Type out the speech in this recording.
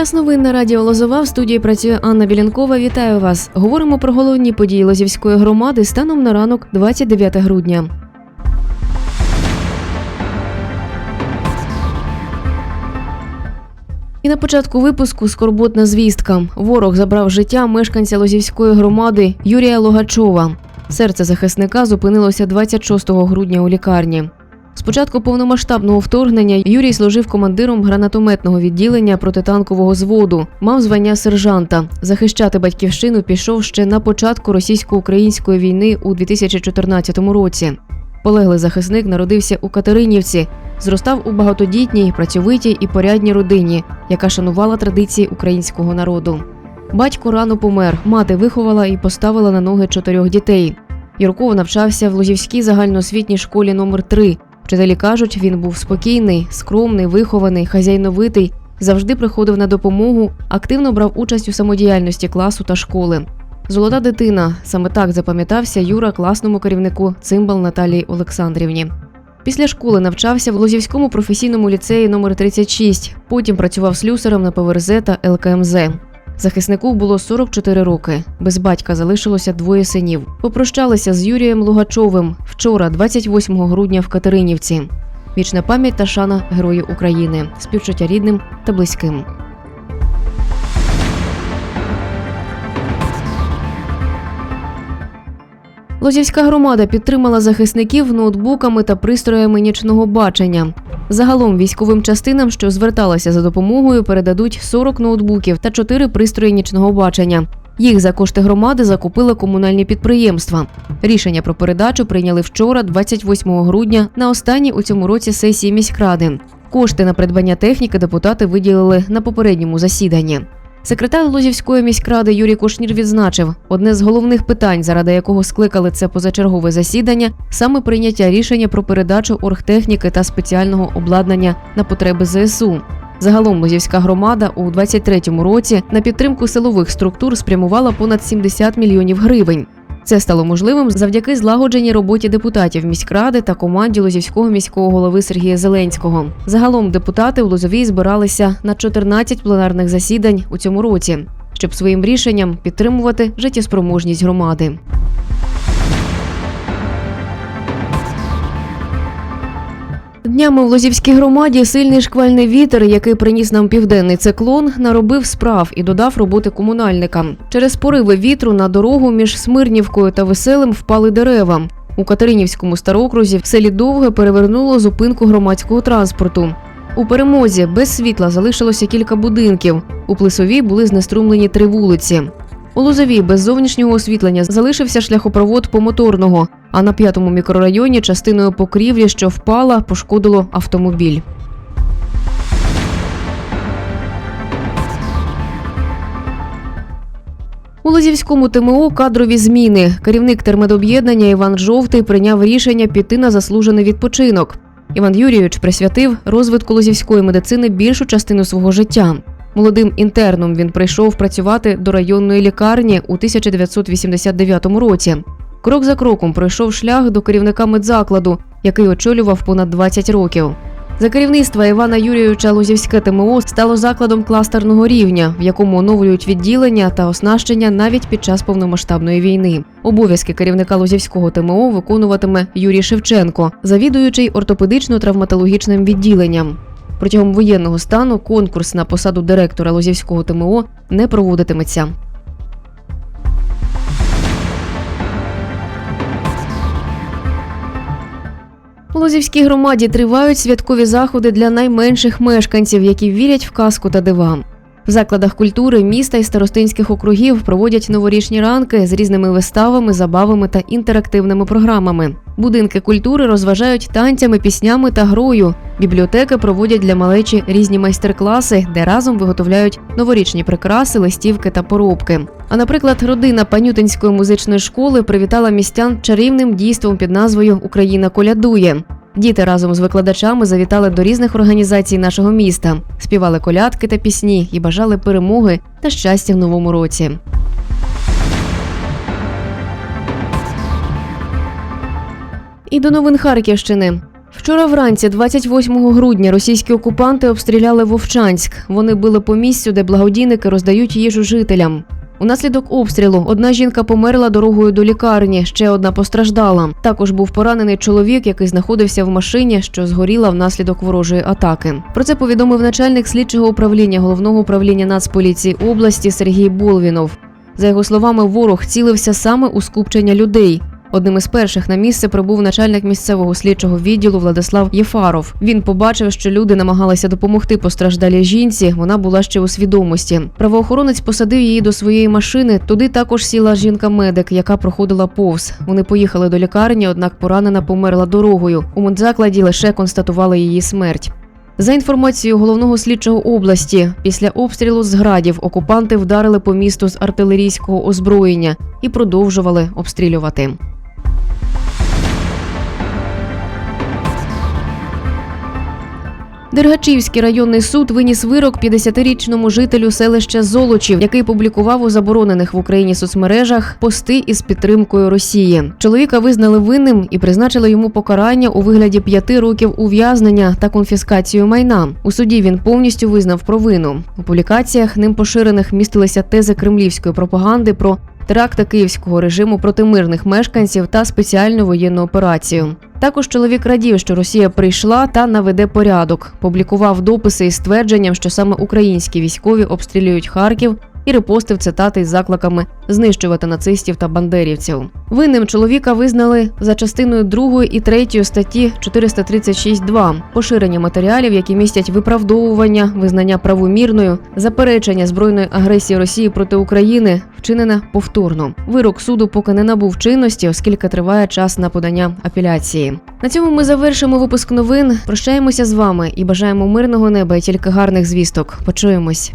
Час новин на радіо Лозова в студії працює Анна Білянкова. Вітаю вас. Говоримо про головні події Лозівської громади станом на ранок 29 грудня. І на початку випуску скорботна звістка. Ворог забрав життя мешканця Лозівської громади Юрія Логачова. Серце захисника зупинилося 26 грудня у лікарні. З початку повномасштабного вторгнення Юрій служив командиром гранатометного відділення протитанкового зводу, мав звання сержанта. Захищати батьківщину пішов ще на початку російсько-української війни у 2014 році. Полеглий захисник народився у Катеринівці, зростав у багатодітній, працьовитій і порядній родині, яка шанувала традиції українського народу. Батько рано помер, мати виховала і поставила на ноги чотирьох дітей. Юрков навчався в Лозівській загальноосвітній школі номер 3 Вчителі кажуть, він був спокійний, скромний, вихований, хазяйновитий, завжди приходив на допомогу, активно брав участь у самодіяльності класу та школи. Золота дитина саме так запам'ятався Юра класному керівнику цимбал Наталії Олександрівні. Після школи навчався в Лозівському професійному ліцеї номер 36 Потім працював слюсарем на ПВРЗ та ЛКМЗ. Захиснику було 44 роки. Без батька залишилося двоє синів. Попрощалися з Юрієм Лугачовим вчора, 28 грудня в Катеринівці. Вічна пам'ять та шана Герою України, співчуття рідним та близьким. Лозівська громада підтримала захисників ноутбуками та пристроями нічного бачення. Загалом військовим частинам, що зверталися за допомогою, передадуть 40 ноутбуків та 4 пристрої нічного бачення. Їх за кошти громади закупили комунальні підприємства. Рішення про передачу прийняли вчора, 28 грудня, на останній у цьому році сесії міськради. Кошти на придбання техніки депутати виділили на попередньому засіданні. Секретар Лозівської міськради Юрій Кушнір відзначив, одне з головних питань, заради якого скликали це позачергове засідання, саме прийняття рішення про передачу оргтехніки та спеціального обладнання на потреби ЗСУ. Загалом Лозівська громада у 23-му році на підтримку силових структур спрямувала понад 70 мільйонів гривень. Це стало можливим завдяки злагодженій роботі депутатів міськради та команді Лозівського міського голови Сергія Зеленського. Загалом депутати у Лозовій збиралися на 14 пленарних засідань у цьому році, щоб своїм рішенням підтримувати життєспроможність громади. Днями в Лозівській громаді сильний шквальний вітер, який приніс нам південний циклон, наробив справ і додав роботи комунальникам. Через пориви вітру на дорогу між Смирнівкою та Веселим впали дерева. У Катеринівському старокрузі в селі Довге перевернуло зупинку громадського транспорту. У перемозі без світла залишилося кілька будинків. У Плисовій були знеструмлені три вулиці. У Лозовій без зовнішнього освітлення залишився шляхопровод помоторного, а на п'ятому мікрорайоні частиною покрівлі, що впала, пошкодило автомобіль. У Лозівському ТМО кадрові зміни. Керівник термедоб'єднання Іван Жовтий прийняв рішення піти на заслужений відпочинок. Іван Юрійович присвятив розвитку лозівської медицини більшу частину свого життя. Молодим інтерном він прийшов працювати до районної лікарні у 1989 році. Крок за кроком пройшов шлях до керівника медзакладу, який очолював понад 20 років. За керівництва Івана Юрійовича Лозівське ТМО стало закладом кластерного рівня, в якому оновлюють відділення та оснащення навіть під час повномасштабної війни. Обов'язки керівника Лозівського ТМО виконуватиме Юрій Шевченко, завідуючий ортопедично-травматологічним відділенням. Протягом воєнного стану конкурс на посаду директора Лозівського ТМО не проводитиметься. У Лозівській громаді тривають святкові заходи для найменших мешканців, які вірять в казку та дива. В закладах культури міста і старостинських округів проводять новорічні ранки з різними виставами, забавами та інтерактивними програмами. Будинки культури розважають танцями, піснями та грою. Бібліотеки проводять для малечі різні майстер-класи, де разом виготовляють новорічні прикраси, листівки та поробки. А наприклад, родина Панютинської музичної школи привітала містян чарівним дійством під назвою Україна колядує. Діти разом з викладачами завітали до різних організацій нашого міста, співали колядки та пісні і бажали перемоги та щастя в новому році. І до новин Харківщини. Вчора вранці, 28 грудня, російські окупанти обстріляли Вовчанськ. Вони били по місцю, де благодійники роздають їжу жителям. Унаслідок обстрілу одна жінка померла дорогою до лікарні, ще одна постраждала. Також був поранений чоловік, який знаходився в машині, що згоріла внаслідок ворожої атаки. Про це повідомив начальник слідчого управління головного управління Нацполіції області Сергій Болвінов. За його словами, ворог цілився саме у скупчення людей. Одним із перших на місце прибув начальник місцевого слідчого відділу Владислав Єфаров. Він побачив, що люди намагалися допомогти постраждалій жінці. Вона була ще у свідомості. Правоохоронець посадив її до своєї машини. Туди також сіла жінка-медик, яка проходила повз. Вони поїхали до лікарні, однак поранена померла дорогою. У медзакладі лише констатували її смерть. За інформацією головного слідчого області, після обстрілу з градів окупанти вдарили по місту з артилерійського озброєння і продовжували обстрілювати. Дергачівський районний суд виніс вирок 50-річному жителю селища Золочів, який публікував у заборонених в Україні соцмережах пости із підтримкою Росії. Чоловіка визнали винним і призначили йому покарання у вигляді п'яти років ув'язнення та конфіскацію майна. У суді він повністю визнав провину. У публікаціях ним поширених містилися тези кремлівської пропаганди про теракти київського режиму проти мирних мешканців та спеціальну воєнну операцію. Також чоловік радів, що Росія прийшла та наведе порядок. Публікував дописи із ствердженням, що саме українські військові обстрілюють Харків. І репостив цитати із закликами знищувати нацистів та бандерівців. Винним чоловіка визнали за частиною 2 і 3 статті 436.2 поширення матеріалів, які містять виправдовування, визнання правомірною, заперечення збройної агресії Росії проти України, вчинене повторно. Вирок суду поки не набув чинності, оскільки триває час на подання апеляції. На цьому ми завершимо випуск новин. Прощаємося з вами і бажаємо мирного неба і тільки гарних звісток. Почуємось.